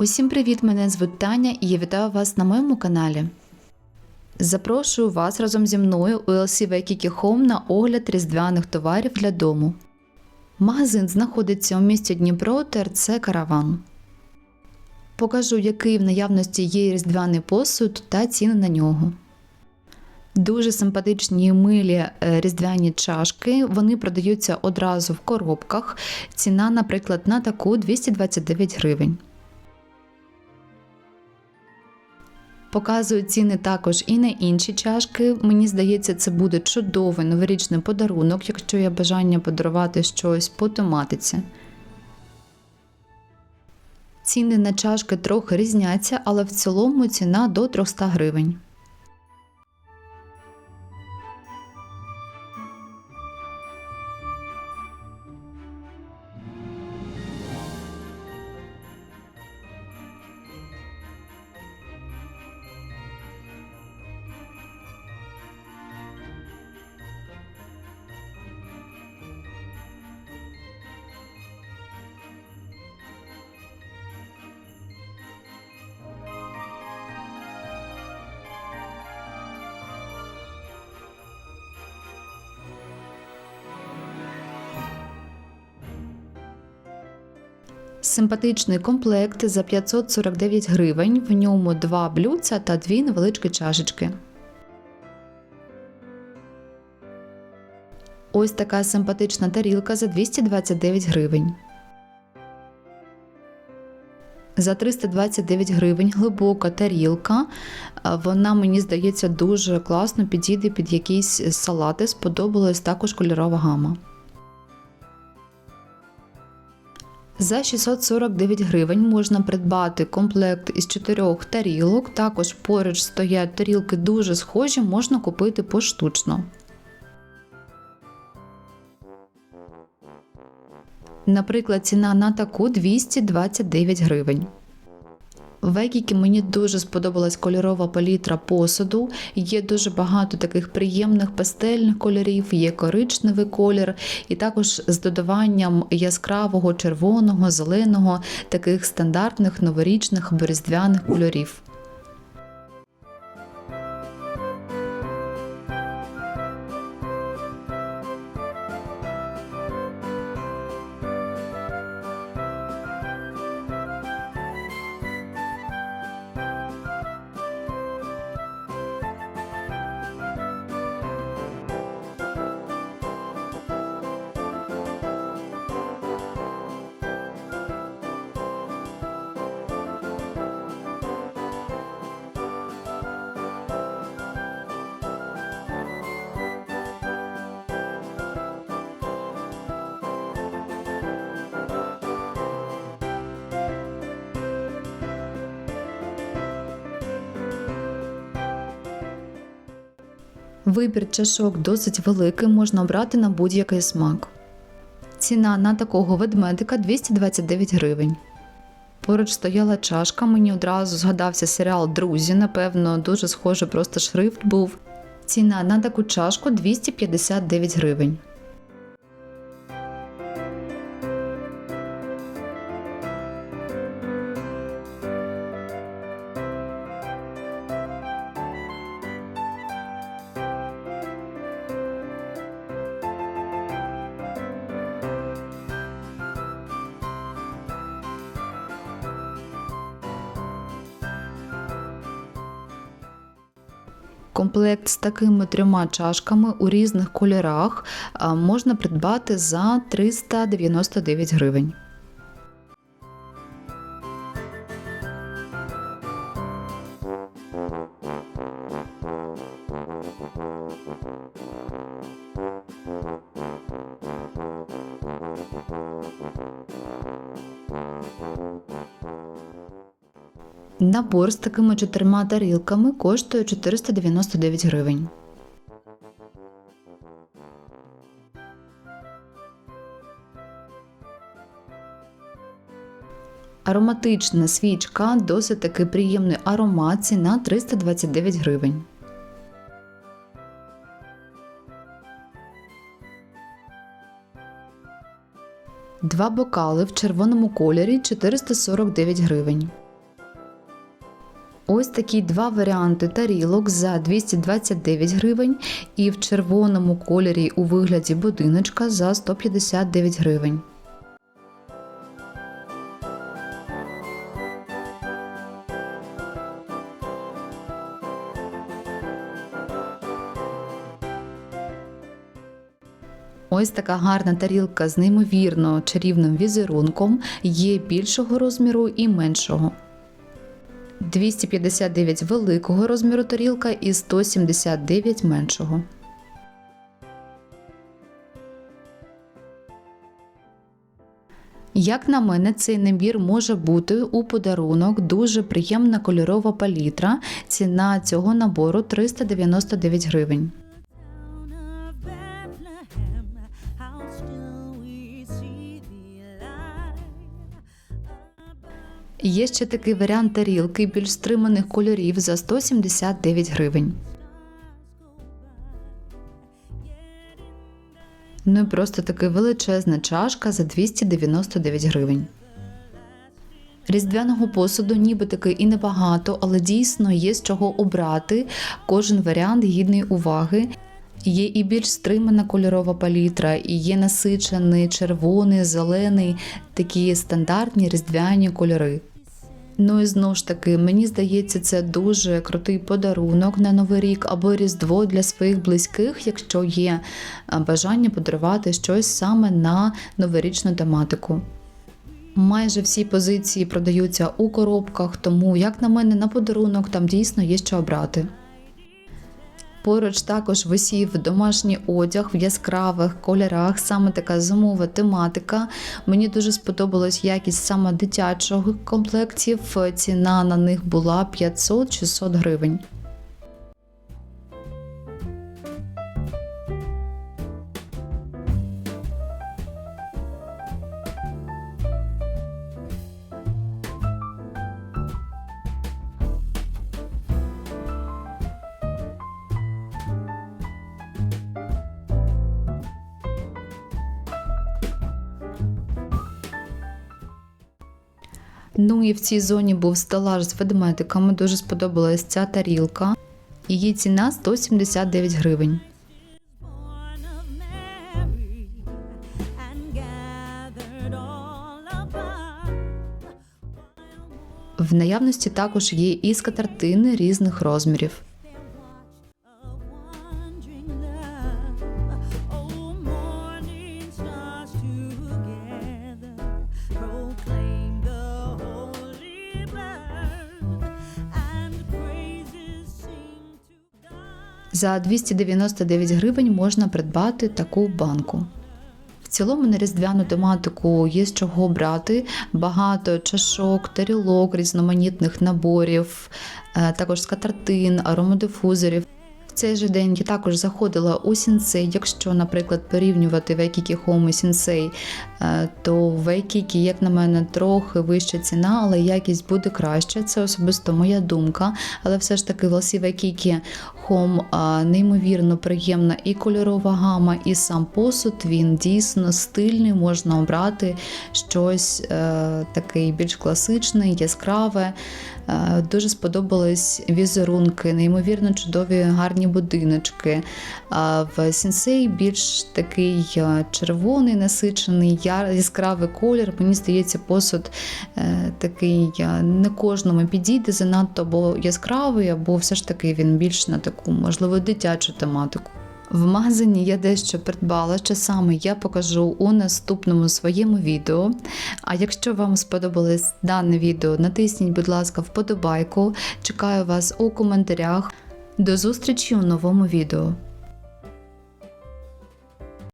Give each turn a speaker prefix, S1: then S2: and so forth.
S1: Усім привіт! Мене звуть Таня і я вітаю вас на моєму каналі. Запрошую вас разом зі мною у LC Waikiki Home на огляд різдвяних товарів для дому. Магазин знаходиться у місті Дніпро, ТРЦ Караван. Покажу, який в наявності є різдвяний посуд та ціни на нього. Дуже симпатичні і милі е, різдвяні чашки. Вони продаються одразу в коробках. Ціна, наприклад, на таку 229 гривень. Показую ціни також і на інші чашки. Мені здається, це буде чудовий новорічний подарунок, якщо є бажання подарувати щось по тематиці. Ціни на чашки трохи різняться, але в цілому ціна до 300 гривень. Симпатичний комплект за 549 гривень. В ньому два блюдця та дві невеличкі чашечки. Ось така симпатична тарілка за 229 гривень. За 329 гривень глибока тарілка. Вона, мені здається, дуже класно підійде під якісь салати. Сподобалась також кольорова гама. За 649 гривень можна придбати комплект із чотирьох тарілок. Також поруч стоять тарілки дуже схожі, можна купити поштучно. Наприклад, ціна на таку 229 гривень. В мені дуже сподобалась кольорова палітра посуду. Є дуже багато таких приємних пастельних кольорів, є коричневий колір, і також з додаванням яскравого, червоного, зеленого, таких стандартних новорічних або різдвяних кольорів. Вибір чашок досить великий, можна обрати на будь-який смак. Ціна на такого ведмедика 229 гривень. Поруч стояла чашка, мені одразу згадався серіал Друзі, напевно, дуже схоже, просто шрифт був. Ціна на таку чашку 259 гривень. Комплект з такими трьома чашками у різних кольорах можна придбати за 399 гривень. Набор з такими чотирма тарілками коштує 499 гривень. Ароматична свічка, досить таки приємний аромат, ціна 329 гривень. Два бокали в червоному кольорі 449 гривень. Ось такі два варіанти тарілок за 229 гривень і в червоному кольорі у вигляді будиночка за 159 гривень. Ось така гарна тарілка з неймовірно чарівним візерунком, є більшого розміру і меншого. 259 великого розміру тарілка і 179 меншого. Як на мене, цей набір може бути у подарунок дуже приємна кольорова палітра. Ціна цього набору 399 гривень. Є ще такий варіант тарілки більш стриманих кольорів за 179 гривень. Ну і просто така величезна чашка за 299 гривень. Різдвяного посуду ніби таки і небагато, але дійсно є з чого обрати. Кожен варіант гідний уваги. Є і більш стримана кольорова палітра, і є насичений червоний, зелений, такі стандартні різдвяні кольори. Ну і знову ж таки, мені здається, це дуже крутий подарунок на Новий рік або Різдво для своїх близьких, якщо є бажання подарувати щось саме на новорічну тематику. Майже всі позиції продаються у коробках, тому, як на мене, на подарунок там дійсно є що обрати. Поруч також висів домашній одяг в яскравих кольорах, саме така зимова тематика. Мені дуже сподобалась якість саме дитячого комплектів. Ціна на них була 500-600 гривень. Ну і в цій зоні був стелаж з ведмедиками. Дуже сподобалась ця тарілка. Її ціна 179 гривень. В наявності також є і скатертини різних розмірів. За 299 гривень можна придбати таку банку. В цілому на різдвяну тематику є з чого брати. Багато чашок, тарілок, різноманітних наборів, е, також скатертин, аромадифузорів. В цей же день я також заходила у сінсей. Якщо, наприклад, порівнювати Вейкікі Home і сінсей, е, то Вейкікі, як на мене, трохи вища ціна, але якість буде краще. Це особисто моя думка. Але все ж таки в Ласі Вейкікі Home неймовірно приємна і кольорова гама, і сам посуд. Він дійсно стильний, можна обрати щось е, такий більш класичне, яскраве. Е, Дуже сподобались візерунки, неймовірно чудові гарні будиночки. А в сенсей більш такий е, червоний, насичений, яскравий колір. Мені здається, посуд е, такий е, не кожному підійде занадто або яскравий, або все ж таки він більш на таку, можливо, дитячу тематику. В магазині я дещо придбала, що саме я покажу у наступному своєму відео. А якщо вам сподобалось дане відео, натисніть, будь ласка, вподобайку. Чекаю вас у коментарях. До зустрічі у новому відео.